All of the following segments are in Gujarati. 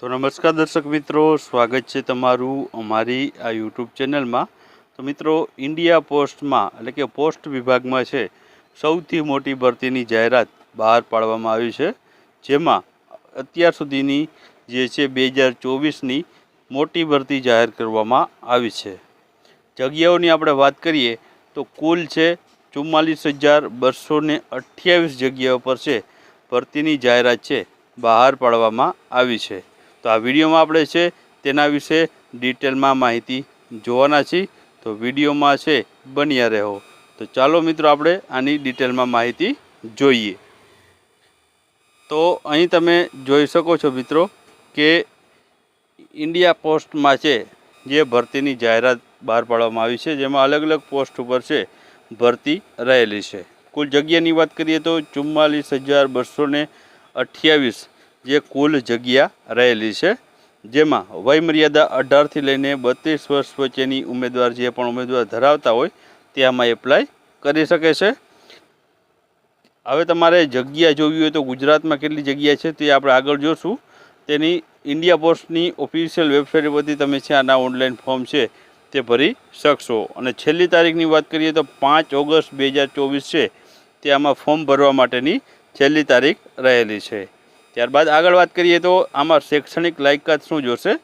તો નમસ્કાર દર્શક મિત્રો, સ્વાગત છે તમારું અમારી આ યુટ્યુબ ચેનલમાં. તો મિત્રો ઇન્ડિયા પોસ્ટમાં એટલે કે પોસ્ટ વિભાગમાં છે, સૌથી મોટી ભરતીની જાહેરાત બહાર પાડવામાં આવી છે. જેમાં અત્યાર સુધીની જે છે બે હજાર ચોવીસની મોટી ભરતી જાહેર કરવામાં આવી છે. જગ્યાઓની આપણે વાત કરીએ, તો કુલ છે ચુમ્માલીસ હજાર બસો ને અઠ્યાવીસ જગ્યાઓ પર છે ભરતીની જાહેરાત છે, બહાર પાડવામાં આવી છે. તો આ વિડીયોમાં આપણે છે તેના વિશે ડિટેલમાં માહિતી જોવાના છીએ. તો વિડીયોમાં છે બન્યા રહો. તો ચાલો મિત્રો આપણે આની ડિટેલમાં માહિતી જોઈએ. તો અહીં તમે જોઈ શકો છો મિત્રો કે ઇન્ડિયા પોસ્ટમાં છે જે ભરતીની જાહેરાત બહાર પાડવામાં આવી છે, જેમાં અલગ અલગ પોસ્ટ ઉપર છે ભરતી રહેલી છે. કુલ જગ્યાની વાત કરીએ તો ચુમ્માલીસ હજાર બસો ને અઠ્યાવીસ જે કુલ જગ્યા રહેલી છે, જેમાં વયમર્યાદા અઢારથી લઈને બત્રીસ વર્ષ વચ્ચેની ઉમેદવાર જે પણ ઉમેદવાર ધરાવતા હોય તે આમાં એપ્લાય કરી શકે છે. હવે તમારે જગ્યા જોવી હોય તો ગુજરાતમાં કેટલી જગ્યા છે તે આપણે આગળ જોશું. તેની ઇન્ડિયા પોસ્ટની ઓફિશિયલ વેબસાઇટ પરથી તમે છે આના ઓનલાઈન ફોર્મ છે તે ભરી શકશો. અને છેલ્લી તારીખની વાત કરીએ તો પાંચ ઓગસ્ટ બે હજાર ચોવીસ છે, તે આમાં ફોર્મ ભરવા માટેની છેલ્લી તારીખ રહેલી છે. ત્યારબાદ આગળ વાત કરીએ તો આમાં શૈક્ષણિક લાયકાત શું જોશે?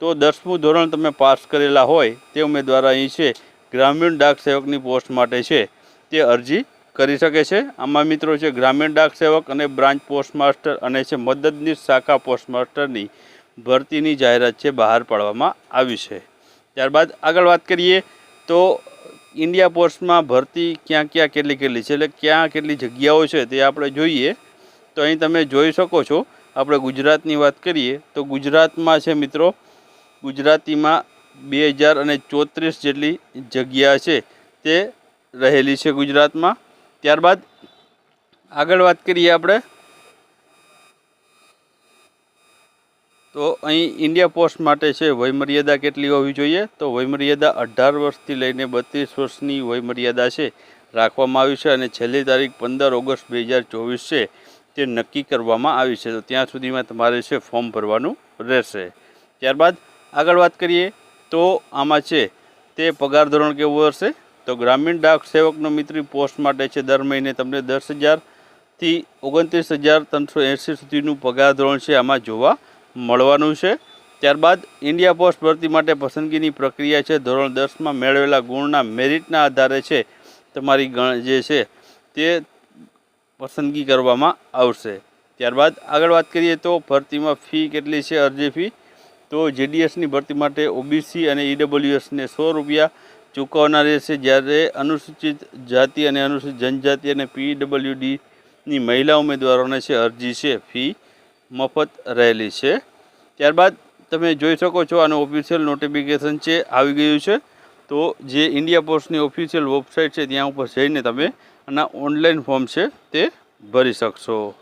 તો દસમું ધોરણ તમે પાસ કરેલા હોય તે ઉમેદવાર અહીં છે. ગ્રામીણ ડાક સેવકની પોસ્ટ માટે છે. તે અરજી કરી શકે છે. આમાં મિત્રો છે, ગ્રામીણ ડાક સેવક અને બ્રાન્ચ પોસ્ટ માસ્ટર અને છે, મદદનીશ શાખા પોસ્ટ માસ્ટરની ભરતીની જાહેરાત છે, બહાર પાડવામાં આવી છે. ત્યારબાદ આગળ વાત કરીએ તો ઇન્ડિયા પોસ્ટમાં ભરતી ક્યાં ક્યાં કેટલી કેટલી છે? એટલે ક્યાં કેટલી જગ્યાઓ છે તે આપણે જોઈએ. તો અહીં તમે જોઈ શકો છો, આપણે ગુજરાતની વાત કરીએ તો ગુજરાતમાં છે મિત્રો, ગુજરાતીમાં બે હજાર અને ચોત્રીસ જેટલી જગ્યા છે તે રહેલી છે ગુજરાતમાં. ત્યારબાદ આગળ વાત કરીએ આપણે. તો અહીં ઇન્ડિયા પોસ્ટ માટે છે વયમર્યાદા કેટલી હોવી જોઈએ? તો વયમર્યાદા અઢાર વર્ષથી લઈને બત્રીસ વર્ષની વયમર્યાદા છે રાખવામાં આવી છે અને છેલ્લી તારીખ પંદર ઓગસ્ટ બે હજાર ચોવીસ છે. તે નક્કી કરવામાં આવી છે. તો ત્યાં સુધીમાં તમારે છે ફોર્મ ભરવાનું રહેશે. ત્યારબાદ આગળ વાત કરીએ તો આમાં છે તે પગાર ધોરણ કેવું હશે? તો ગ્રામીણ ડાક સેવકનો મિત્રી પોસ્ટ માટે છે દર મહિને તમને દસ હજારથી ઓગણત્રીસ હજાર ત્રણસો એંસી સુધીનું પગાર ધોરણ છે આમાં જોવા મળવાનું છે. ત્યારબાદ ઇન્ડિયા પોસ્ટ ભરતી માટે પસંદગીની પ્રક્રિયા છે. ધોરણ દસમાં મેળવેલા ગુણના મેરિટના આધારે છે તમારી ગણ જે છે તે પસંદગી કરવામાં આવશે. ત્યારબાદ આગળ વાત કરીએ તો ભરતીમાં ફી કેટલી છે, અરજી ફી? તો જેડીએસની ભરતી માટે ઓબીસી અને ઈડબ્લ્યુએસને સો રૂપિયા ચૂકવવાના રહેશે. જ્યારે અનુસૂચિત જાતિ અને અનુસૂચિત જનજાતિ અને પીડબ્લ્યુડીની મહિલા ઉમેદવારોને છે, અરજી છે, ફી મફત રહેલી છે. ત્યારબાદ તમે જોઈ શકો છો, આનું ઓફિશિયલ નોટિફિકેશન છે, આવી ગયું છે. તો જે ઇન્ડિયા પોસ્ટની ઓફિશિયલ વેબસાઇટ છે, ત્યાં ઉપર જઈને તમે આના ઓનલાઈન ફોર્મ છે તે ભરી શકશો.